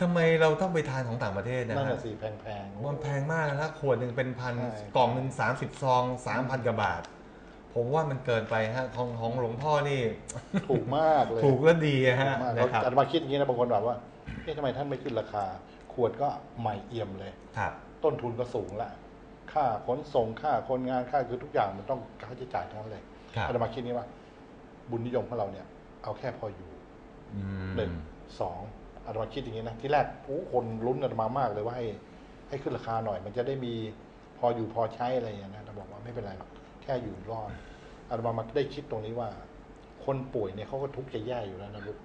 ทำไมเราต้องไปทานของต่างประเทศนะนั่นฮะน่ะสิแพงๆ มันแพงมากนะขวดหนึ่งเป็นพันใช่ กล่องหนึ่งสามสิบซองสามพันกว่าบาท ผมว่ามันเกินไปฮะของของหลวงพ่อนี่ ถูกมากเลยถูกและดีอะถูฮะกมากนะครับอาตมาคิดอย่างนี้นะบางคนแบบว่าเอ๊ะทำไมท่านไม่ขึ้นราคา ขวดก็ใหม่เอี่ยมเลย ครับ ต้นทุนก็สูงละ ค่าขนส่งค่าคนงานค่าคือทุกอย่างมันต้องค่าใช้จ่ายทั้งนั้นเลยครับ อาตมาคิดนี้ว่า บุญนิยมของเราเนี่ย เอาแค่พออยู่อืมหนึ่งสอง อาตมาคิดอย่างนี้นะที่แรกโอ้คนลุ้นอาตมามากเลยว่าให้ให้ขึ้นราคาหน่อย มันจะได้มีพออยู่พอใช้อะไรอย่างเงี้ยนะแต่บอกว่าไม่เป็นไรหรอกแค่อยู่รอดอาตมามาได้คิดตรงนี้ว่า คนป่วยเนี่ยเขาก็ทุกข์จะแย่อยู่แล้วนะลูก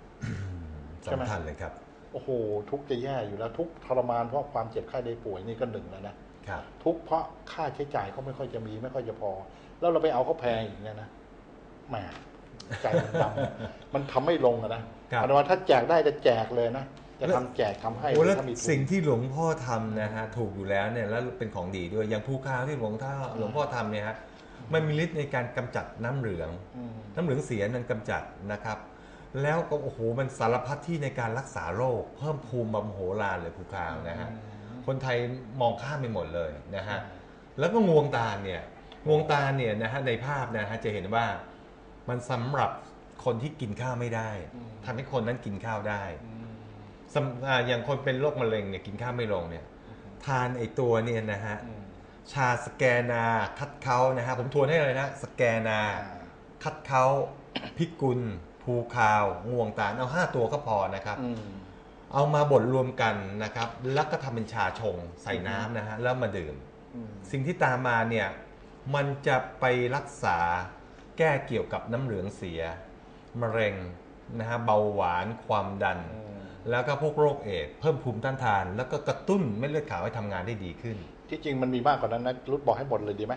ใช่ไหมสำคัญเลยครับ โอ้โห ทุกข์จะแย่อยู่แล้ว ทุกข์ทรมานเพราะความเจ็บไข้ได้ป่วยนี่ก็หนึ่งแล้วนะครับทุกข์เพราะค่าใช้จ่ายเขาไม่ค่อยจะมี ไม่ค่อยจะพอ แล้วเราไปเอาเขาแพงอย่างเงี้ยนะแหมใจมันดำมันทำไม่ลงอะนะ ครับอันว่าถ้าแจกได้จะแจกเลยนะ จะทำแจกทำให้โอ้แล้วถ้ามีทุน สิ่งที่หลวงพ่อทำนะฮะถูกอยู่แล้วเนี่ยแล้วเป็นของดีด้วยอย่างภูคาวที่หลวงพ่อหลวงพ่อทำเนี่ยฮะมันมีฤทธิ์ในการกำจัดน้ำเหลือง อืม น้ำเหลืองเสียนั้นกำจัดนะครับ แล้วก็โอ้โหมันสารพัดที่ในการรักษาโรค เพิ่มภูมิบำโหฬารเลยภูคาวนะฮะคนไทยมองข้ามไปหมดเลยนะฮะแล้วก็งวงตาลเนี่ยงวงตาลเนี่ยนะฮะในภาพนะฮะจะเห็นว่ามันสำหรับ คนที่กินข้าวไม่ได้ทำให้คนนั้นกินข้าวได้อืมสำอ่าอย่างคนเป็นโรคมะเร็งเนี่ยกินข้าวไม่ลงเนี่ยทานไอตัวเนี่ยนะฮะอืมชาสแกนาคัดเขานะฮะผมทวนให้เลยนะสแกนาอ่าคัดเขาพิกุล ภูคาวงวงตาลเอาห้าตัวก็พอนะครับอืมเอามาบดรวมกันนะครับ แล้วก็ทำเป็นชาชงใส่น้ำนะฮะแล้วมาดื่มอืมสิ่งที่ตามมาเนี่ยมันจะไปรักษาแก้เกี่ยวกับน้ำเหลืองเสีย มะเร็งนะฮะเบาหวานความดันอืมแล้วก็พวกโรคเอดส์เพิ่มภูมิต้านทาน แล้วก็กระตุ้นเม็ดเลือดขาวให้ทำงานได้ดีขึ้น ที่จริงมันมีมากกว่านั้นนะรุดบอกให้หมดเลยดีไหม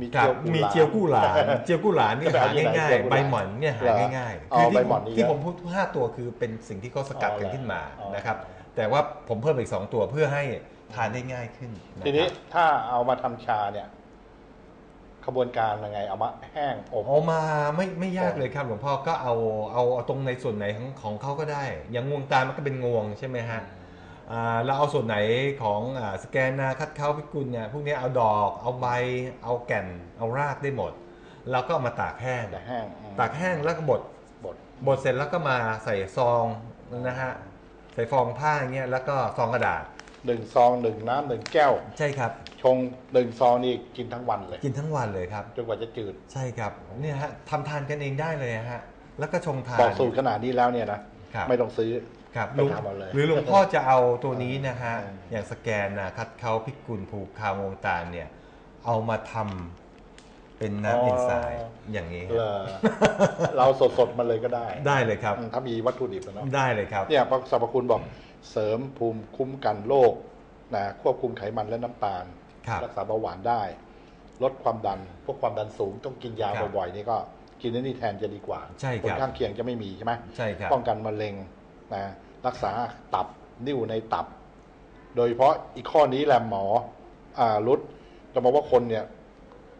มีครับเจียวกุหลาบมีเจียวกู้หลาน เจียวกู้หลานเนี่ยจะไปหาเอาที่ไหนง่ายเจียวกู้ๆหลานใบหม่อนเนี่ยหาเหรอง่ายอ๋อๆที่ใบหม่อนนี่ที่เยอะผมพูดห้าตัวคือเป็นสิ่งที่เขาสกัดกันขึ้นมาอ๋อนะครับ แต่ว่าผมเพิ่มอีกสองตัวเพื่อให้ทานได้ง่ายขึ้นนะครับทีนี้ถ้าเอามาทำชาเนี่ย ขบวนการยังไงเอามาแห้งอบเอามาไม่ไม่ยากเลยครับหลวงพ่อก็เอาเอาเอาตรงในส่วนไหนของของเขาก็ได้ อย่างงวงตาลมันก็เป็นงวงใช่ไหมฮะอ่าเราเอาส่วนไหนของอ่าสแกนนาคัดเข้าพิกุลเนี่ยพวกนี้เอาดอก เอาใบ เอาแก่น เอารากได้หมดแล้วก็เอามาตากแห้งแต่แห้งอืมตากแห้งแล้วก็บดบดบดเสร็จแล้วก็มาใส่ซองนะฮะใส่ฟองผ้าอย่างเงี้ยแล้วก็ซองกระดาษหนึ่งซองหนึ่งน้ำหนึ่งแก้ว ใช่ครับ ชงหนึ่งซองนี่กินทั้งวันเลย กินทั้งวันเลยครับ จนกว่าจะจืด ใช่ครับเนี่ยฮะทำทานกันเองได้เลยฮะแล้วก็ชงทาน บอกสูตรขนาดนี้แล้วเนี่ยนะครับ ไม่ต้องซื้อครับไปทำเอาเลย หรือหลวงพ่อจะเอาตัวนี้นะฮะอืม อย่างสแกนนะคัดเขาพิกุลผูกคาวงตาลเนี่ยเอามาทำเป็นน้ำเอนไซม์อย่างนี้เลอเราสดสดๆมาเลยก็ได้ได้เลยครับ อืมถ้ามีวัตถุดิบอะเนาะได้เลยครับ เนี่ยพระสรรพคุณบอกเสริมภูมิคุ้มกันโรคนะควบคุมไขมันและน้ำตาลค รับรักษาเบาหวานได้ ลดความดัน พวกความดันสูงต้องกินยาครับบ่อยๆนี่ก็กินไอ้นี่แทนจะดีกว่าใช่ครับผลข้างเคียงจะไม่มีใช่ไหมใช่ครับป้องกันมะเร็งนะรักษาตับนิ่วในตับ โดยเฉพาะอีกข้อนี้แหละหมออ่ารุดจะบอกว่าคนเนี่ย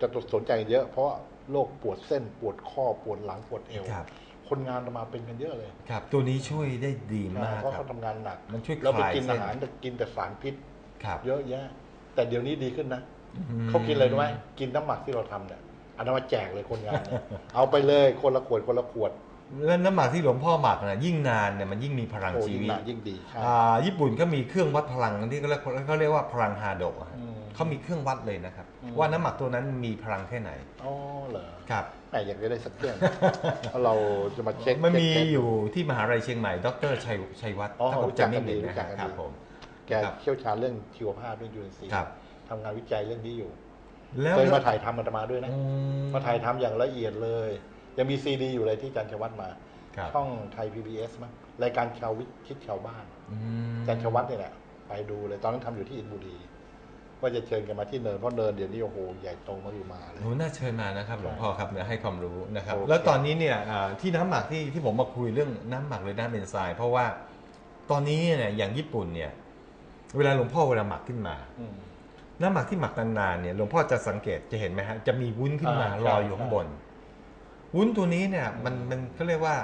จะสนใจเยอะ เพราะโรคปวดเส้นปวดข้อปวดหลังปวดเอวครับคนงานมาเป็นกันเยอะเลย ครับ ตัวนี้ช่วยได้ดีมากเพราะครัเขาบทำงานหนัก มันช่วยแล้วไปคลายกินเส้อานหารแต่กินแต่สารพิษครับเยอะแยะ แต่เดี๋ยวนี้ดีขึ้นนะอืมเขากินอะไรรู้ไหมกินน้ำหมักที่เราทำเนี่ยเอันนั้นมาแจกเลยคนงานเนี่ยเอาไปเลยคนละขวดคนละขวด แล้วน้ำหมักที่หลวงพ่อหมักนะยิ่งนานเนี่ยมันยิ่งมีพลังโอ้ชียิ่งวิต นานยิ่งดีใช่ อ่าญี่ปุ่นก็มีเครื่องวัดพลังที่เขาเรียกเขาเรียกว่าพลังฮาโดะอะฮะอืมเขามีเครื่องวัดเลยนะครับ อืม ว่าน้ำหมักตัวนั้นมีพลังแค่ไหนอ๋อเหรอครับแหมอยากจะได้สักเครื่องเพราะเราจะมาเช็คมันมีเช็คอยู่ที่มหาลัยเชียงใหม่ดรชัยชัยวัฒน์อ๋อถ้าผมรู้จักจำไม่กันดีผิดรู้นะจักกันดี ครับผม แกเชี่ยวชาญเรื่องชีวภาพเรื่องยูเอ็นซีครับทำงานวิจัยเรื่องนี้อยู่แล้วเคยมาถ่ายทำมันมาด้วยนะอืมาถ่ายทำอย่างละเอียดเลย ยังมีซีดีอยู่เลยที่อาจันชวัฒน์มาครับช่องไทย PBS มั้งรายการชาววิทย์คิดชาวบ้านอืมอาจันชวัฒน์นี่แหละไปดูเลยตอนนั้นทำอยู่ที่อินบุรีว่าจะเชิญกันมาที่เนินเพราะเนินเดี๋ยวนี้โอ้โหใหญ่โตมาอยู่มาเลยโหน่าเชิญมานะครับหลวงพ่อครับเนี่ยให้ความรู้นะครับโอเคแล้วตอนนี้เนี่ยอ่าที่น้ำหมักที่ที่ผมมาคุยเรื่องน้ำหมักเลยน้ำเอนไซม์เพราะว่าตอนนี้เนี่ยอย่างญี่ปุ่นเนี่ย เวลาหลวงพ่อเวลาหมักขึ้นมาอืมน้ำหมักที่หมักนานๆเนี่ยหลวงพ่อจะสังเกตจะเห็นไหมฮะจะมีวุ้นขึ้นมาอ่าลอยอยู่ข้างบน วุ้นตัวนี้เนี่ย มันมันเขาเรียกว่า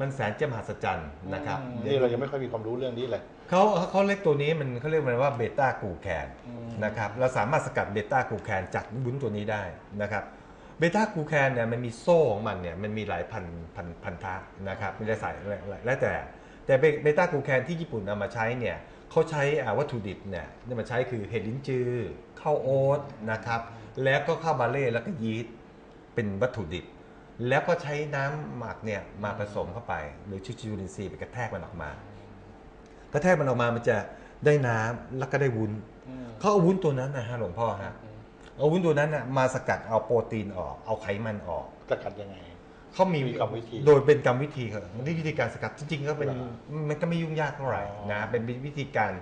มันแสนจะมหัศจรรย์นะครับนี่เรายังไม่ค่อยมีความรู้เรื่องนี้เลยเขาเขาเรียกตัวนี้มันเขาเรียกมันว่าเบต้ากลูแคนอืมนะครับเราสามารถสกัดเบต้ากลูแคนจากวุ้นตัวนี้ได้นะครับเบต้ากลูแคนเนี่ยมันมีโซ่ของมันเนี่ยมันมีหลายพันพันพันธะนะครับไม่ได้ใส่แล้วแต่ แต่เบต้ากลูแคนที่ญี่ปุ่นเอามาใช้เนี่ย เขาใช้อ่าวัตถุดิบเนี่ยที่มาใช้คือเห็ดลิ้นจือข้าวโอ๊ตนะครับ แล้วก็ข้าวบาเล่แล้วก็ยีสต์เป็นวัตถุดิบ แล้วก็ใช้น้ำหมักเนี่ยมาผสมเข้าไป หรือชุจุลินทรีย์ไปกระแทกมันออกมากระแทกมันออกมามันจะได้น้ำแล้วก็ได้วุ้นเขาเอาวุ้นตัวนั้นนะฮะหลวงพ่อฮะเอาวุ้นตัวนั้นนะมาสกัดเอาโปรตีนออก เอาไขมันออกจะกัดยังไง เขามีมีกรรมวิธีโดยเป็นกรรมวิธีครับนี่วิธีการสกัดจริงๆก็เป็นเหรอมันก็ไม่ยุ่งยากเท่าไหร่อ๋อนะเป็นวิธีการ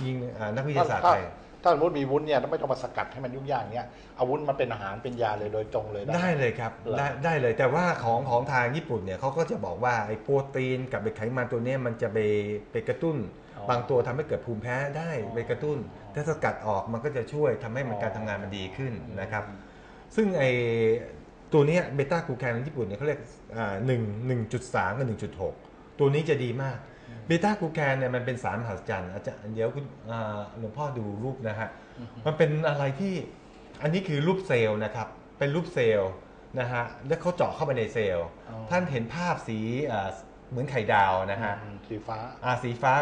จริงอ่านักวิทยาศาสตร์ถ้าไทยถ้าสมมติมีวุ้นเนี่ยไม่ต้องมาสกัดให้มันยุ่งยากเนี้ยเอาวุ้นมาเป็นอาหารเป็นยาเลยโดยตรงเลยได้ได้เลยครับเหรอได้ได้เลยแต่ว่าของของทางญี่ปุ่นเนี่ยเขาก็จะบอกว่าไอ้โปรตีนกับไอ้ไขมันตัวเนี้ยมันจะไปไปกระตุ้น บางตัวทำให้เกิดภูมิแพ้ได้ไปกระตุ้น ถ้าสกัดออกมันก็จะช่วยทำให้มันการทำงานมันดีขึ้นนะครับ ซึ่งไอ้ ตัวเนี้เบต้ากลูแคนในญี่ปุ่นเนี่ยเขาเรียกอ่าหนึ่งหนึ่งจุดสามกับหนึ่งจุดหกตัวนี้จะดีมากเบต้ากลูแคนเนี่ยมันเป็นสารมหัศจรรย์อาจารย์เดี๋ยวคุณอ่าหลวงพ่อดูรูปนะฮะมันเป็นอะไรที่อันนี้คือรูปเซลล์นะครับ เป็นรูปเซลล์นะฮะแล้วเขาเจาะเข้าไปในเซลล์อ๋อท่านเห็นภาพสีอ่าเหมือนไข่ดาวนะฮะอืมสีฟ้าอ่าสีฟ้า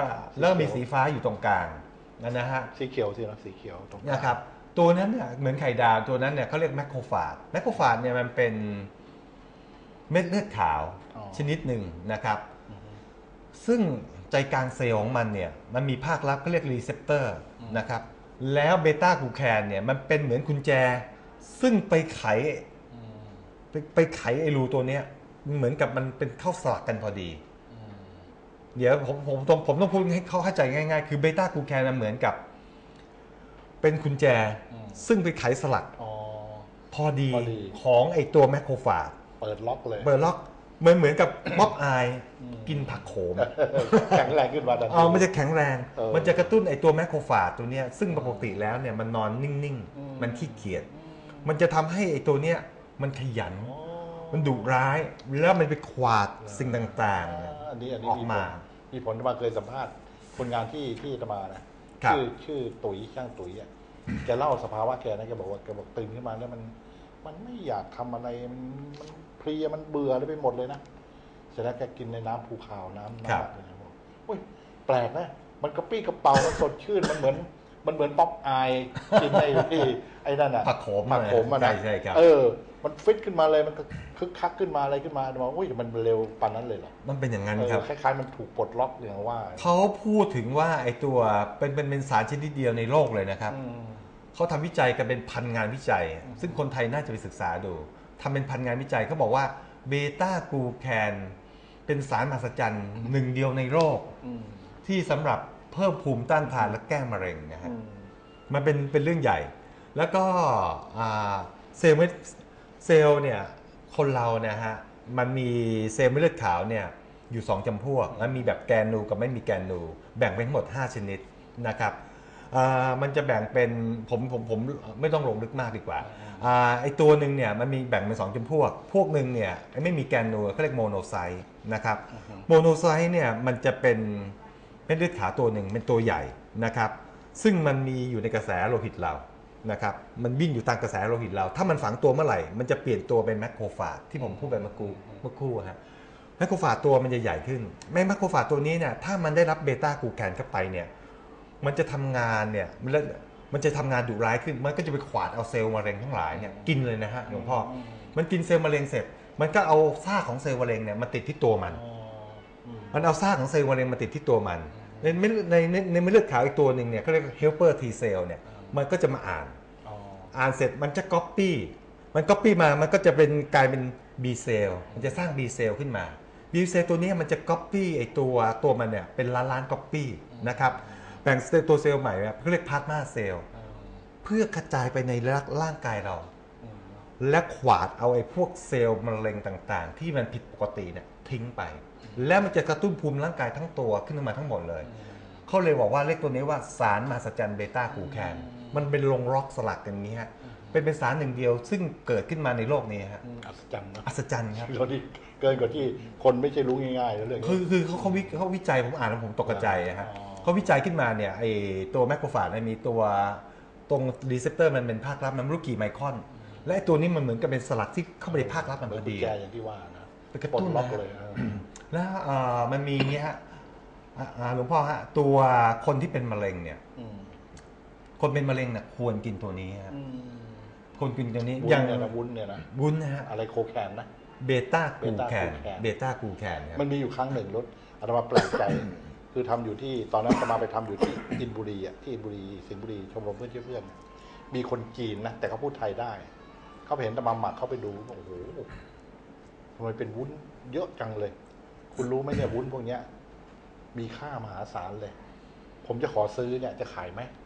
แล้วมีสีฟ้าอยู่ตรงกลางนั่นนะฮะสีเขียวสินะสีเขียวตรงกลางนะครับ ตัวนั้นเนี่ยเหมือนไข่ดาวตัวนั้นเนี่ยเขาเรียกแมคโครฟาจแมคโครฟาจเนี่ยมันเป็นเม็ดเลือดขาวอ๋อ ชนิดหนึ่งนะครับ ซึ่งใจกลางเซลล์ของมันเนี่ยมันมีภาครับก็เรียกรีเซพเตอร์นะครับ แล้วเบต้ากลูแคนเนี่ยมันเป็นเหมือนกุญแจ ซึ่งไปไขอืมไปไปไขไอ้รูตัวเนี้ยเหมือนกับมันเป็นเข้าสลักกันพอดี อืม เดี๋ยวผมผมผมผมต้องพูดให้เขาเข้าใจง่ายๆ คือเบต้ากลูแคนนะเหมือนกับ เป็นกุญแจซึ่งไปไขสลักอ๋อ พอดีพอดี ของไอตัวแมคโครฟาจเปิดล็อกเลยเบอร์ล็อกเหมือนเหมือนกับม็อบอายอืมกินผักโขม แข็งแรงขึ้นมาทันทีเอามันจะแข็งแรง เออมันจะกระตุ้นไอตัวแมคโครฟาจตัวเนี้ยซึ่งปกติแล้วเนี่ยมันนอนนิ่งอืม ๆ มันขี้เกียจ มันจะทำให้ไอตัวเนี้ยมันขยันอ๋อมันดุร้าย แล้วมันไปขวาดสิ่งต่างอ่าอันนี้อันนี้ออกมามีผลมาเคยสัมภาษณ์คนงานที่ที่ตมานะครับ ชื่อชื่อตุ๋ยช่างตุ๋ยอะ แกเล่าสภาวะแกนะแกบอกว่าแกบอกตื่นขึ้นมาแล้วมัน มันไม่อยากทำอะไรมันมันเพลียมันเบื่ออะไรไปหมดเลยนะเสร็จแล้วแกกินในน้ำภูขาวน้ำครับน้ำอะไรนะบอกอุ้ยแปลกนะมันกระปี้กระเป๋ามันสดชื่นมันเหมือน มันเหมือนป๊อปอายกินไอ้ที่ไอ้นั่นอะผักโขมผักโขมมันใช่นะใช่ครับเออ มันฟิตขึ้นมาเลยมันก็คึกคักขึ้นมาอะไรขึ้นมาบอกอุ้ยมันเร็วปานนั้นเลยเหรอมันเป็นอย่างนั้นเอครับอคล้ายๆ มันถูกปลดล็อกอย่างว่าเขาพูดถึงว่าไอตัวเป็นเป็นเป็นสารชนิดเดียวในโลกเลยนะครับอืมเขาทำวิจัยกันเป็นพันงานวิจัย ซึ่งคนไทยน่าจะไปศึกษาดูทำเป็นพันงานวิจัยเขาบอกว่าเบต้ากลูแคนเป็นสารมหัศจรรย์หนึ่งเดียวในโลกอืมที่สำหรับเพิ่มภูมิต้านทานและแก้มะเร็งนะฮะอืมมันเป็นเป็นเรื่องใหญ่ แล้วก็อ่าเซลล์ เม็ดเซลล์เนี่ยคนเราเนี่ยฮะมันมีเซลล์เม็ดเลือดขาวเนี่ยอยู่ 2จำพวกแล้วมีแบบแกนนูกับไม่มีแกนนูแบ่งเป็นทั้งหมด 5 ชนิดนะครับอ่ามันจะแบ่งเป็นผมผมผมไม่ต้องลงลึกมากดีกว่าอ่าไอตัวหนึ่งเนี่ยมันมีแบ่งเป็นสองจำพวก พวกหนึ่งเนี่ยไอ้ไม่มีแกนนูเขาเรียกโมโนไซต์นะครับโมโนไซต์เนี่ยมันจะเป็นเม็ดเลือดขาวตัวหนึ่งเป็นตัวใหญ่นะครับ ซึ่งมันมีอยู่ในกระแสโลหิตเรา นะครับมันวิ่งอยู่ตามกระแสโลหิตเรา ถ้ามันฝังตัวเมื่อไหร่ มันจะเปลี่ยนตัวเป็นแมคโครฟาจที่ผมพูดไปเมื่อกู้เมื่อครู่อะฮะแมคโครฟาจตัวมันจะใหญ่ขึ้นแม้แมคโครฟาจตัวนี้เนี่ยถ้ามันได้รับเบต้ากลูแคนเข้าไปเนี่ยมันจะทำงานเนี่ยมันละมันจะทำงานดุร้ายขึ้น มันก็จะไปขวาดเอาเซลล์มะเร็งทั้งหลายเนี่ยกินเลยนะฮะหลวงพ่อมันกินเซลล์มะเร็งเสร็จ มันก็เอาซากของเซลล์มะเร็งเนี่ยมาติดที่ตัวมันอ๋ออืมมันเอาซากของเซลล์มะเร็งมาติดที่ตัวมันในเม็ดในในในเม็ดเลือดขาวอีกตัวหนึ่งเนี่ยเขาเรียก helper T cell เนี่ย มันก็จะมาอ่านอ๋ออ่านเสร็จมันจะ copy มัน copy มามันก็จะเป็นกลายเป็น B cell มันจะสร้าง B cell ขึ้นมา B cell ตัวนี้มันจะ copy ไอตัวตัวมันเนี่ยเป็นล้านล้าน copy นะครับแบ่งตัวเซลล์ใหม่แบบเขาเรียก plasma cell อืมเพื่อกระจายไปในร่างกายเราอืมและขวาดเอาไอ้พวกเซลล์มะเร็งต่างๆ ที่มันผิดปกติเนี่ยทิ้งไป แล้วมันจะกระตุ้นภูมิร่างกายทั้งตัวขึ้นมาทั้งหมดเลย เขาเลยบอกว่าเรียกตัวนี้ว่าสารมหัศจรรย์เบต้ากลูแคน มันเป็นลงล็อกสลักอย่างนี้ฮะเป็นเป็นสารหนึ่งเดียว ซึ่งเกิดขึ้นมาในโลกนี้ฮะอืมอัศจรรย์นะอัศจรรย์ครับเราดิเกินกว่าที่คนไม่ใช่รู้ง่ายๆแล้วเรื่องคือนี้คือเขาเขาวิเขาวิจัยผมอ่านแล้วผมตกใจอะฮะอ๋อเขาวิจัยขึ้นมาเนี่ยไอตัวแมคโครฟาจเนี่ยมีตัวตรงรีเซพเตอร์มันเป็นภาครับมันไม่รู้กี่ไมครอน และไอ้ตัวนี้มันเหมือนกับเป็นสลักที่เข้าไปในภาครับมันเหพมือนอกุญดีแจอย่างที่ว่านะไปกระปลดตุ้นล็อกนะเลยเออแล้วเอ่อมันมีอย่างเงี้ยฮะอ่าอ่าหลวงพ่อฮะตัวคนที่เป็นมะเร็งเนี่ยอืม คนเป็นมะเร็งเนี่ยควรกินตัวนี้ฮะอืมควรกินตัวนี้วุ้อนย่างเนี่ยนะวุ้นเนี่ยนะวุ้นนะฮะอะไรโคแคนนะ เบต้ากูแคน Beta-glucan เบต้ากูแคนครับ มันมีอยู่ครั้งหนึ่งรถอาตมาแปลกใจ คือทำอยู่ที่ตอนนั้นอาตมาไปทำอยู่ที่อินบุรีอะที่อินบุรีสิงห์บุรีชมรมเพื่อนช่วยเพื่อนมีคนจีนนะแต่เขาพูดไทยได้ เขาไปเห็นอาตมาหมักเขาไปดูโอ้โหทำไมเป็นวุ้นเยอะจังเลย คุณรู้ไหมเนี่ยวุ้นพวกเนี้ย มีค่ามหาศาลเลย ผมจะขอซื้อเนี่ยจะขายไหมอื้อหือ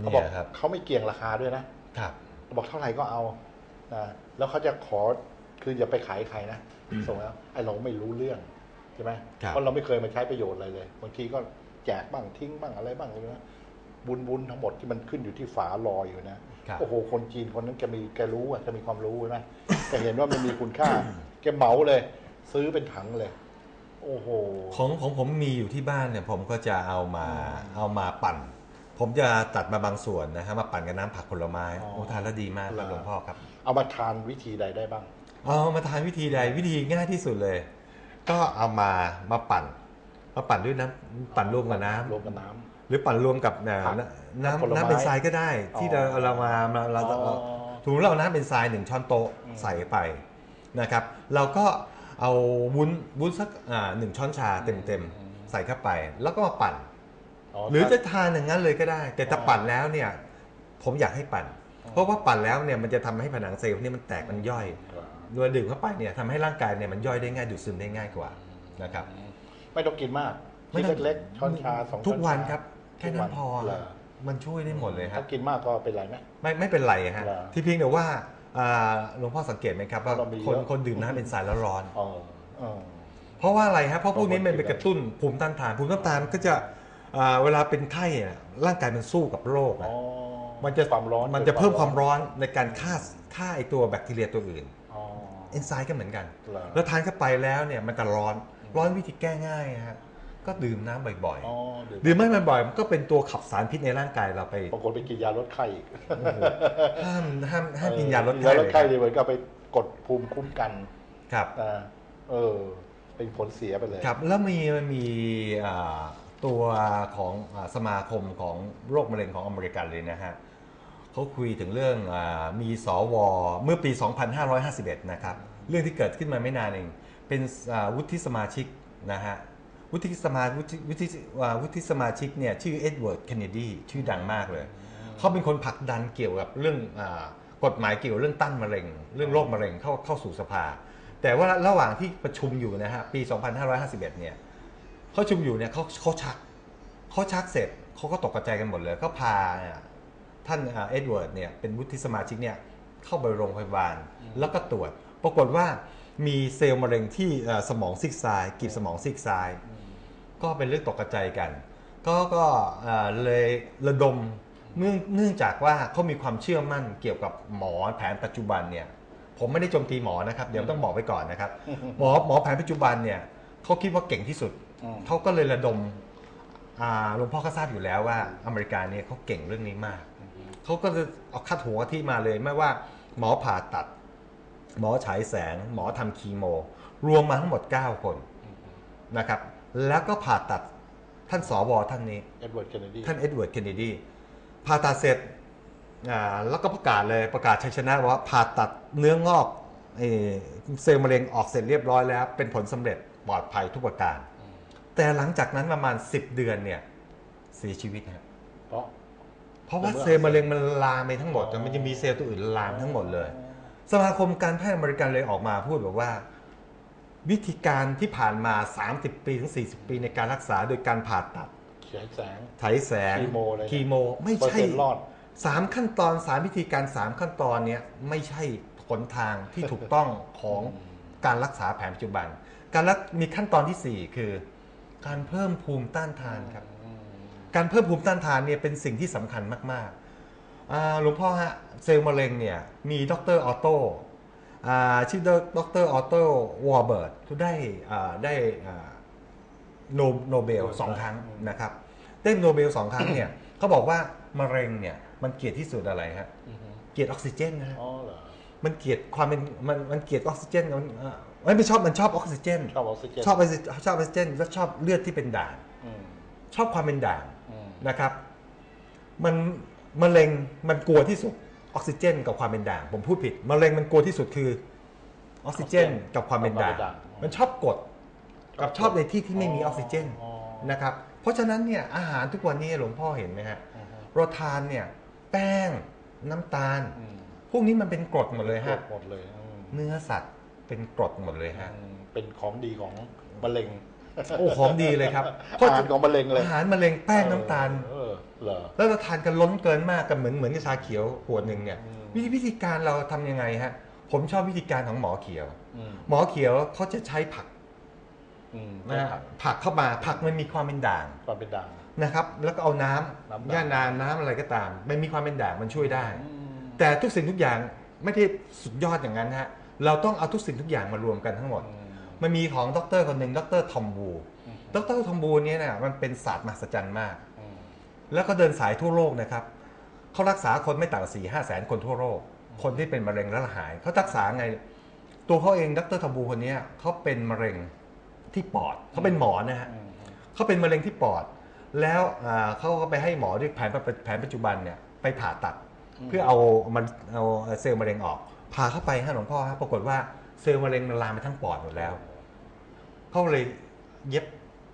เขาบอกเนี่ยครับเขาไม่เกี่ยงราคาด้วยนะครับบอกเท่าไหร่ก็เอานะแล้วเขาจะขอคืออย่าไปขายใครนะส่งแล้วไอ้เราไม่รู้เรื่องใช่ไหมครับเพราะเราไม่เคยมาใช้ประโยชน์อะไรเลยบางทีก็แจกบ้างทิ้งบ้างอะไรบ้างเลยนะบุญบุญทั้งหมดที่มันขึ้นอยู่ที่ฝาลอยอยู่นะครับโอ้โหคนจีนคนนั้นแกมีแกรู้อะแกมีความรู้ใช่ไหมแกเห็นว่ามันมีคุณค่า แกเหมาเลย ซื้อเป็นถังเลย โอ้โหของของผมมีอยู่ที่บ้านเนี่ย ผมก็จะเอามาเอามาปั่น ผมจะตัดมาบางส่วนนะฮะมาปั่นกับน้ำผักผลไม้อ๋อ โอ้ทานแล้วดีมากครับเหรอหลวงพ่อครับเอามาทานวิธีใดได้บ้าง เอามาทานวิธีใดวิธีง่ายที่สุดเลย ก็เอามามาปั่น มาปั่นด้วยน้ำปั่นรวมกับน้ำ รวมกับน้ำ หรือปั่นรวมกับเอ่อผักน้ผลไม้ำน้ำเป็นทรายก็ได้ที่อ๋เราอเรามาเราเราอ๋อถูเราน้ำเป็นทรายหนึ่งช้อนโต๊ะอืม ใส่ไปนะครับ เราก็เอาวุ้นวุ้นสักอ่าหนึ่งช้อนชาเต็มเต็มๆใส่เข้าไป แล้วก็มาปั่น หรือจะทานอย่างนั้นเลยก็ได้ แต่ถ้าอ๋อปั่นแล้วเนี่ย ผมอยากให้ปั่น เพราะว่าปั่นแล้วเนี่ยมันจะทำให้ผนังเซลล์เนี่ยมันแตกมันย่อยโดยดื่มเข้าไปเนี่ยทำให้ร่างกายเนี่ยมันย่อยได้ง่ายดูดซึมได้ง่ายกว่านะครับ ไม่ต้องกินมากไม่ชิ้นต้องเล็กๆช้อนชาสองช้อนทุกวันชาครับ แค่นั้นพอเหรอมันช่วยได้หมดเลยครัถ้าบกินมากก็เป็นไรไหมไม่ไม่เป็นไรฮะเหรอที่เพียงแต่ว่าอ่าหลวงพ่อสังเกตไหมครับว่าเรามีคนเยอะคนดื่มน้ำเป็นสายแล้วร้อนอ๋อเออเพราะว่าอะไรฮะเพราะพวกนี้มันบางคนไปกระตุ้นภูมิต้านทานภูมิต้านทานมันก็จะอ่า เวลาเป็นไข้เนี่ยร่างกายมันสู้กับโรคอ๋อะอมันจะความร้อนมันจะเพิ่มความร้อนในการฆ่าฆ่าไอตัวแบคทีเรียตัวอื่นอ๋อเอนไซม์ก็เหมือนกันเหรอแล้วทานเข้าไปแล้วเนี่ยมันจะร้อนร้อนวิธีแก้ง่ายฮะก็ดื่มน้ำบ่อยอ๋อๆดื่มไม่บ่อยๆมันก็เป็นตัวขับสารพิษในร่างกายเราไปบางคนไปกินยาลดไข้อีกห้ามห้ามห้ามกินยาลดเออไข้ยาลดไข้เลยดีเหมือนกับไปกดภูมิคุ้มกันครับนะเออเป็นผลเสียไปเลยครับ แล้วมีมันมีอ่า ตัวของสมาคมของโรคมะเร็งของอเมริกันเลยนะฮะเขาคุยถึงเรื่องอมีสวเมื่อปี 2551 นะครับ เรื่องที่เกิดขึ้นมาไม่นานเอง เป็นวุฒิสมาชิกนะฮะวุฒิสมาวุฒิวุฒิวุฒิสมาชิกเนี่ยชื่อเอ็ดเวิร์ดเคนเนดีชื่อดังมากเลย เขาเป็นคนผลักดันเกี่ยวกับเรื่องอกฎหมายเกี่ยวเรื่องต้านมะเร็ง เรื่องโรคมะเร็งเข้าเข้าสู่สภา แต่ว่าระหว่างที่ประชุมอยู่นะฮะปี 2551 เนี่ย เขาชุมอยู่เนี่ยเขาเขาชักเขาชักเสร็จเขาก็ตกใจกันหมดเลย ก็พาเนี่ยท่านอ่าเอ็ดเวิร์ดเนี่ยเป็นวุฒิสมาชิกเนี่ยเข้าไปโรงพยาบาลแล้วก็ตรวจ ปรากฏว่ามีเซลล์มะเร็งที่เอ่อสมองซีกซ้ายกีบสมองซีกซ้าย ก็เป็นเรื่องตกใจกัน ก็ก็เอ่อเลยระดมเนื่องเนื่องจากว่าเขามีความเชื่อมั่นเกี่ยวกับหมอแผนปัจจุบันเนี่ยผมไม่ได้โจมตีหมอนะครับ เดี๋ยวต้องบอกไว้ก่อนนะครับ หมอหมอแผนปัจจุบันเนี่ยเขาคิดว่าเก่งที่สุดอืม เขาก็เลยระดมอ่าหลวงพ่อก็ทราบอยู่แล้วว่าอเมริกาเนี่ยเขาเก่งเรื่องนี้มากเขาก็จะเอาคัดหัวที่มาเลยไม่ว่าหมอผ่าตัด หมอฉายแสง หมอทำคีโม รวมมาทั้งหมด 9 คนนะครับ แล้วก็ผ่าตัดท่านสวท่านนี้เอ็ดเวิร์ดเคนเนดีท่านเอ็ดเวิร์ดเคนเนดีผ่าตัดเสร็จอ่าแล้วก็ประกาศเลยประกาศชัยชนะว่าผ่าตัดเนื้องอกเอ่อเซลล์มะเร็งออกเสร็จเรียบร้อยแล้ว เป็นผลสำเร็จปลอดภัยทุกประการ แต่หลังจากนั้นประมาณ 10 เดือนเนี่ยเสียชีวิตครับเพราะเพราะว่าแต่เมื่อเซลล์มะเร็งมันลามไปทั้งหมดอ๋อมันจะมีเซลล์ตัวอื่นลามทั้งหมดเลย สมาคมการแพทย์อเมริกันเลยออกมาพูดแบบว่า วิธีการที่ผ่านมา 30 ปีถึง 40 ปีในการรักษาโดยการผ่าตัดฉายแสงไถแสงคีโมอะไรคีโม ไม่เปอร์ใช่เซ็นต์รอดสามขั้นตอนสามวิธีการสามขั้นตอนเนี้ยไม่ใช่หนทางที่ถูกต้องของการรักษาแผนปัจจุบัน การรักมีขั้นตอนที่สี่คือ การเพิ่มภูมิต้านทานครับ การเพิ่มภูมิต้านทานเนี่ยเป็นสิ่งที่สำคัญมากๆอ่าหลวงพ่อฮะเซลล์มะเร็งเนี่ยมีดรออโต้อ่าชื่อดรออโตวอร์เบิร์ตเขาได้อ่าได้อ่าโนโนเบลสองครั้งนะครับได้โนเบลสองครั้งเนี่ยเขาบอกว่ามะเร็งเนี่ยมันเกลียดที่สุดอะไรฮะอือฮึเกลียดออกซิเจนนะฮะอ๋อเหรอมันเกลียดความเป็นมันมันเกลียดออกซิเจนมันเอ่อ ไม่ไม่ชอบมันชอบออกซิเจนชอบออกซิเจนชอบออกซิชอบออกซิเจนแล้วชอบเลือดที่เป็นด่างอืมชอบความเป็นด่างอืมนะครับ มันมะเร็งมันกลัวที่สุดออกซิเจน กับความเป็นด่าง ผมพูดผิดมะเร็งมันกลัวที่สุดคือออกซิเจน กับความเป็นด่างมันชอบกดกับชอบในที่ที่ไม่มีออกซิเจนอ๋อนะครับ เพราะฉะนั้นเนี่ยอาหารทุกวันนี้หลวงพ่อเห็นไหมฮะอือฮึเราทานเนี่ย แป้งน้ำตาลอืมพวกนี้มันเป็นกรดหมดเลยครฮะบหมดเลยอืมเนื้อสัตว์ เป็นกรดหมดเลยฮะอืมเป็นของดีของมะเร็ง โอ้ของดีเลยครับอาหารของมะเร็งเลยอาหารมะเร็งแป้งน้ำตาลเออเหรอแล้วเราทานกันล้นเกินมากกันเหมือนเหมือนกับชาเขียวขวดหนึ่งเนี่ยอืมวิธีวิธีการเราทำยังไงฮะ ผมชอบวิธีการของหมอเขียวอืมหมอเขียวเขาจะใช้ผักอืมนะฮะผักเข้ามาผักมันมีความเป็นด่างความเป็นด่างนะครับ แล้วก็เอาน้ำน้ำด่างย่านางน้ำอะไรก็ตาม มันมีความเป็นด่างมันช่วยได้อืมแต่ทุกสิ่งทุกอย่างไม่ได้สุดยอดอย่างนั้นฮะ เราต้องเอาทุกสิ่งทุกอย่างมารวมกันทั้งหมดอืมมันมีของดรคนหนึ่งดรทอมบูอืมดรทอมบูเนี่ยนะมันเป็นศาสตร์มหัศจรรย์มากอืมแล้วก็เดินสายทั่วโลกนะครับเขารักษาคนไม่ต่ำกว่าสี่ห้าแสนคนทั่วโลก คนที่เป็นมะเร็งแล้วหายเขารักษาไง ตัวเขาเองดรทอมบูคนเนี้ยเขาเป็นมะเร็งที่ปอดเขาเป็นหมอนะฮะอืมเขาเป็นมะเร็งที่ปอด แล้วอ่าเขาก็ไปให้หมอด้วยแผนแผนปัจจุบันเนี่ยไปผ่าตัด เพื่อเอามันเอาเซลล์มะเร็งออก พาเข้าไปฮะหลวงพ่อฮะปรากฏว่าเซลล์มะเร็งมันลามไปทั้งปอดหมดแล้วเขาเลยเย็บ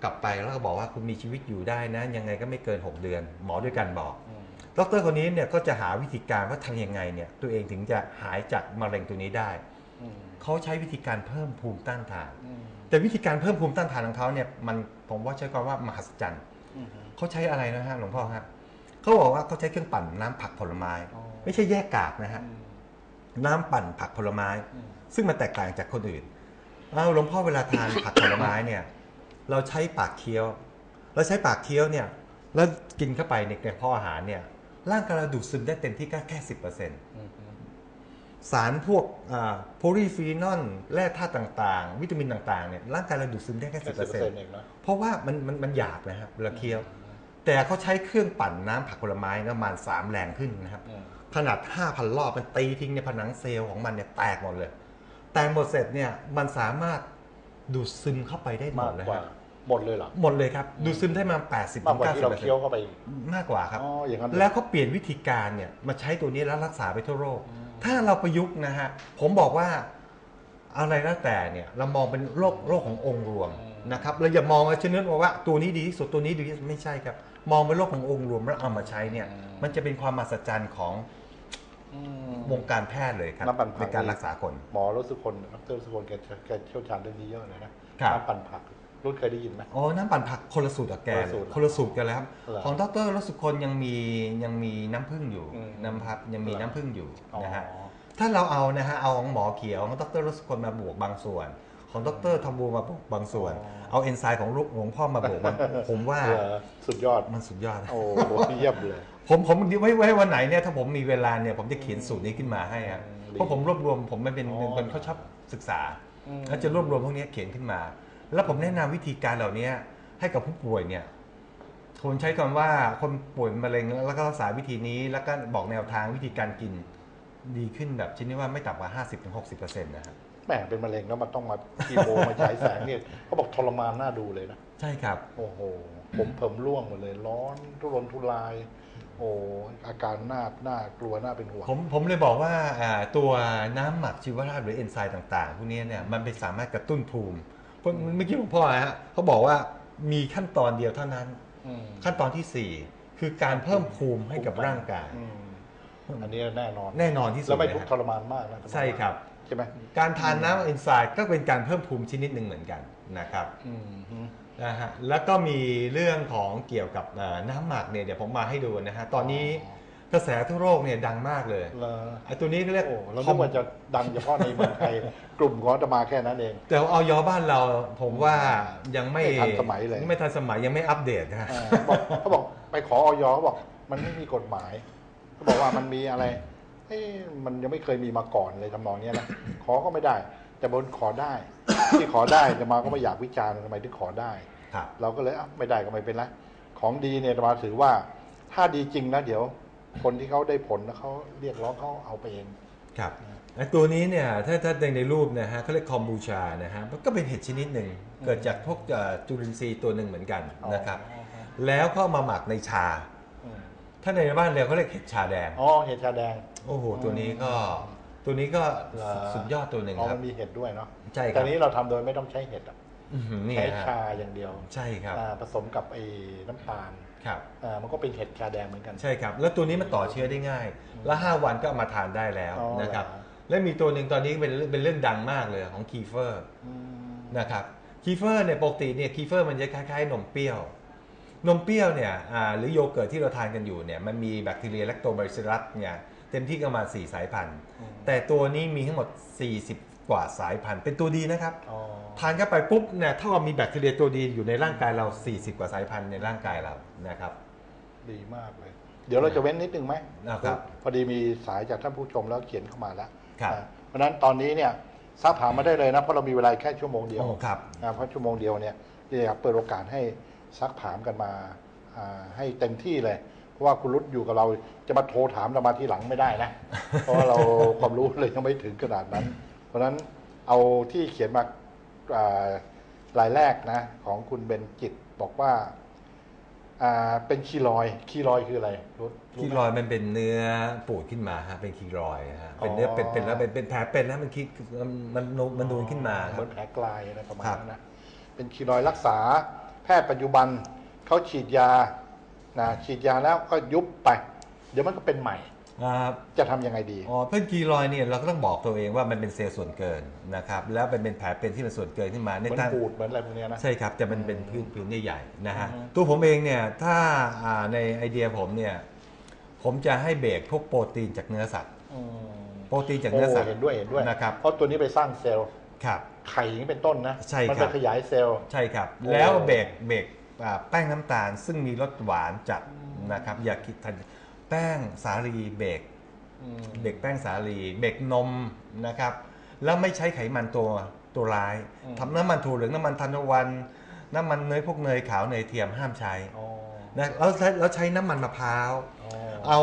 กลับไปแล้วก็บอกว่าคุณมีชีวิตอยู่ได้นะ ยังไงก็ไม่เกิน 6 เดือน หมอด้วยกันบอกอืมดรคนนี้เนี่ยก็จะหาวิธีการว่าทำยังไงเนี่ย ตัวเองถึงจะหายจากมะเร็งตัวนี้ได้อืมเขาใช้วิธีการเพิ่มภูมิต้านทานอืมแต่วิธีการเพิ่มภูมิต้านทานของเขาเนี่ยมันผมว่าใช้คำว่ามหัศจรรย์อืมเขาใช้อะไรนะฮะหลวงพ่อฮะเขาบอกว่าเขาใช้เครื่องปั่นน้ำผักผลไม้อ๋อไม่ใช่แยกกากนะฮะอืม น้ำปั่นผักผลไม้อืมซึ่งมันแตกต่างจากคนอื่นเอาหลวงพ่อเวลาทานผักผลไม้เนี่ย เราใช้ปากเคี้ยว เราใช้ปากเคี้ยวเนี่ย แล้วกินเข้าไปในกระเพาะอาหารเนี่ย ร่างกายเราดูดซึมได้เต็มที่ก็แค่สิบเปอร์เซ็นต์อืมอืมสารพวกโพลีฟีนอลแร่ธาตุต่างๆ วิตามินต่างๆเนี่ยร่างกายเราดูดซึมได้แค่แค่สิบสิเปอบร์เปอเซ็ร์นเซ็นต์ต์เองนะเพราะว่ามันมันมันหยาบนะครับเวลาเคี้ยว แต่เขาใช้เครื่องปั่นน้ำผักผลไม้ประมาณสามแรงขึ้นนะครับอืม ขนาด 5,000 รอบมันตีทิ้งในผนังเซลล์ของมันเนี่ยแตกหมดเลย แตกหมดเสร็จเนี่ยมันสามารถดูดซึมเข้าไปได้หมมากดเลยกว่าครับหมดเลยเหรอหมดเลยครับ ดูดซึมได้มา80มากกว่าที่เรา90เคี้ยวเข้าไปอีกมากกว่าครับอ๋ออย่างนั้นเหรอแล้วเขาเปลี่ยนวิธีการเนี่ยมาใช้ตัวนี้แล้วรักษาไปทั่วโลกถ้าเราประยุกต์นะฮะผมบอกว่าอะไรแล้วแต่เนี่ยเรามองเป็นโรคโรคขององค์รวมนะครับเราอย่ามองว่าชนิดว่าตัวนี้ดีที่สุดตัวนี้ดีที่สุดไม่ใช่ครับ มองเป็นโรคขององค์รวมแล้วเอามาใช้เนี่ยมันจะเป็นความมหัศจรรย์ของอืม วงการแพทย์เลยครับน้ำปั่นผักในการรักษาคน หมอรสสุคนดรรสสุคนแกแกเชี่ยวชาญเรื่องนี้เยอะเลยนะครับน้ำปั่นผักรุ่นเคยได้ยินไหมอ๋อ น้ำปั่นผักคนละสูตรกับแกคนละสูตรคนละสูตรกันแล้วครับเหรอของดรรสสุคนยังมียังมีน้ำผึ้งอยู่อืมน้ำพับยังมีเหรอน้ำผึ้งอยู่อ๋อนะฮะถ้าเราเอานะฮะเอาของหมอเขียวของดรรสสุคนมาบวกบางส่วน ของดรทอมบูมาบวกบางส่วนอ๋อเอาเอนไซม์ของลูกหลวงพ่อมาบวกบางผมว่าเหรอสุดยอดมันสุดยอดนะโอ้โหเยี่ยมเลยผมผมไว้ไว้วันไหนเนี่ยถ้าผมมีเวลาเนี่ยผมจะเขียนสูตรนี้ขึ้นมาให้อะอืมเพราะผมรวบรวมผมมันเป็นอ๋อเป็นคนเขาชอบศึกษาอืมแล้วจะรวบรวมพวกนี้เขียนขึ้นมา แล้วผมแนะนำวิธีการเหล่านี้ให้กับผู้ป่วยเนี่ยคนใช้คำว่าคนป่วยมะเร็งแล้วก็รักษาวิธีนี้ แล้วก็บอกแนวทางวิธีการกินดีขึ้นแบบชนิดว่าไม่ต่ำกว่า 50-60%นะครับ แหมเป็นมะเร็งแล้วมันต้องมาคีโมมาฉายแสงเนี่ยเขาบอกทรมานน่าดูเลยนะ ใช่ครับ โอ้โห ผมเผิมร่วงหมดเลย ร้อนทุรนทุราย โอ้อาการน่าน่ากลัวน่าเป็นห่วงผมผมเลยบอกว่าอ่าตัวน้ำหมักชีวภาพหรือเอนไซม์ต่างๆ พวกนี้เนี่ยมันไปสามารถกระตุ้นภูมิเพราะเมื่อกี้หลวงพ่อฮะเขาบอกว่ามีขั้นตอนเดียวเท่านั้น อืมขั้นตอนที่สี่คือการเพิ่มภูมิให้กับร่างกาย อืมอันนี้แน่นอนแน่นอนที่สุดแล้วไม่นะทุกข์ฮะทรมานมากนะ ใช่ครับ ใช่ไหมการทานน้ำเอนไซม์ก็เป็นการเพิ่มภูมิชนิดหนึ่งเหมือนกันนะครับอืมฮึนะฮะแล้วก็มีเรื่องของเกี่ยวกับเอ่อน้ำหมักเนี่ยเดี๋ยวผมมาให้ดูนะฮะตอนนี้กระแสทั่วโลกเนี่ยดังมากเลยเหรอไอ้ตัวนี้เขาเรียกโอ้เราคิดว่าจะดังเฉพาะในเมืองไทยกลุ่มของอาตมาแค่นั้นเอง แต่เอายอบ้านเราผมว่ายังไม่ไม่ทันสมัยเลยไม่ทันสมัยยังไม่อัปเดตนะฮะอ่าเขาบอกเขาบอกไปขอออยเขาบอกมันไม่มีกฎหมายเขาบอกว่ามันมีอะไร เอ๊ะมันยังไม่เคยมีมาก่อนเลยทำนองเนี้ยนะขอก็ไม่ได้ แต่บนขอได้ ที่ขอได้อาตมาก็ไม่อยากวิจารณ์ทำไมถึงขอได้ ครับเราก็เลยอะไม่ได้ก็ไม่เป็นไรของดีเนี่ยอาตมาถือว่า ถ้าดีจริงนะเดี๋ยว คนที่เขาได้ผลแล้วเขาเรียกร้องเขาเอาไปเอง ครับไอ้ตัวนี้เนี่ยถ้าถ้าในในรูปนะฮะเขาเรียกคอมบูชานะฮะมันก็เป็นเห็ดชนิดหนึ่งเกิดจากพวกเอ่อจุลินทรีย์ตัวหนึ่งเหมือนกันนะครับ แล้วก็เอามาหมักในชาอืม ถ้าในบ้านเราเขาเรียกเห็ดชาแดง อ๋อเห็ดชาแดงโอ้โห ตัวนี้ก็ ตัวนี้ก็เหรอสุดยอดตัวหนึ่งอ๋อครัมับนมีเห็ดด้วยเนาะใช่ครับ แต่นี้เราทำโดยไม่ต้องใช้เห็ดอะอื้อหือนี่ใช้ฮะชาอย่างเดียวใช่ครับ อ่าผสมกับไอ้น้ำตาลครับ อ่ามันก็เป็นเห็ดชาแดงเหมือนกัน ใช่ครับ แล้วตัวนี้มันต่อเชื้อได้ง่าย แล้ว5วันก็เอามาทานได้แล้วอ๋อนะครับ เหรอ และมีตัวหนึ่งตอนนี้เป็นเรื่องเป็นเรื่องดังมากเลยของคีเฟอร์อืมนะครับ คีเฟอร์เนี่ยปกติเนี่ยคีเฟอร์มันจะคล้ายๆนมเปรี้ยว นมเปรี้ยวเนี่ยอ่าหรือโยเกิร์ตที่เราทานกันอยู่เนี่ยมันมีแบคทีเรียแลคโตบาซิลัสเนี่ยเต็มที่ก็ประมาณ4สายพันธุ์แต่ตัวนี้มีทั้งหมด 40 กว่าสายพันธุ์ เป็นตัวดีนะครับอ๋อทานเข้าไปปุ๊บเนี่ยเท่ากับมีแบคทีเรียตัวดีอยู่ในร่างกายเรา 40 กว่าสายพันธุ์ในร่างกายเรานะครับ ดีมากเลย เดี๋ยวเราจะเว้นนิดนึงไหมนะครับพอดีมีสายจากท่านผู้ชมแล้วเขียนเข้ามาแล้วครับอ่าเพราะฉะนั้นตอนนี้เนี่ยซักถามมาได้เลยนะเพราะเรามีเวลาแค่ชั่วโมงเดียวโอ้ครับอ่าเพราะชั่วโมงเดียวเนี่ยนี่ครับเปิดโอกาสให้ ซักถามกันมาอ่าให้เต็มที่เลย เพราะว่าคุณรุตอยู่กับเราจะมาโทรถามเรามาทีหลังไม่ได้นะ เพราะว่าเราความรู้เลยยังไม่ถึงขนาดนั้น เพราะฉะนั้นเอาที่เขียนมาอ่ารายแรกนะ ของคุณเบนจิตบอกว่าอ่าเป็นคีรอยด์คีรอยด์คืออะไรรุตรู้คีไหมรอยด์มันเป็นเนื้อปูดขึ้นมาฮะเป็นคีรอยด์ฮะเป็นเนื้ออ๋อเป็นเป็นแล้วเป็นเป็นแผลเป็นนะมันคิดมันนูนมันนูนขึ้นมาคเหรัมือบนแผลกลายอะไรประมาณครับนั้นนะเป็นคีรอยด์รักษา แพทย์ปัจจุบันเขาฉีดยานะฉีดยาแล้วก็ยุบไป เดี๋ยวมันก็เป็นใหม่อ่าจะทำยังไงดี อ๋อเพื่อนคีรอยด์เนี่ยเราก็ต้องบอกตัวเองว่ามันเป็นเซลล์ส่วนเกินนะครับแล้วเป็นเป็นแผลเป็นที่เป็นส่วนเกินขึ้นมาในเหมือนทาง ปูดเหมือนอะไรพวกเนี้ยนะ ใช่ครับแต่มันเป็นพื้นพื้นใหญ่ๆนะฮะ อือฮึ ตัวผมเองเนี่ย ถ้าอ่าในไอเดียผมเนี่ย ผมจะให้เบรกพวกโปรตีนจากเนื้อสัตว์ อืมโปรตีนจากโอ้เนื้อสัตว์เห็นด้วยเห็นด้วยนะครับ เพราะตัวนี้ไปสร้างเซลล์ ครับ ไข่อย่างนี้เป็นต้นนะใช่มัครัไปบขยายเซลล์ ใช่ครับ โอ้ แล้วเบรกเบรกอ่าแป้งน้ำตาลซึ่งมีรสหวานจัดนะครับอย่าคิดทันแป้งสาลีเบรกอืมเบรกแป้งสาลีเบรกนมนะครับ แล้วไม่ใช้ไขมันตัวตัวร้ายอืมทำน้ำมันถั่วเหลืองน้ำมันทานตะวันน้ำมันเนยพวกเนยขาวเนยเทียมห้ามใช้อ๋อนะแล้วใช้แล้วใช้น้ำมันมะพร้าว อ๋อ เอา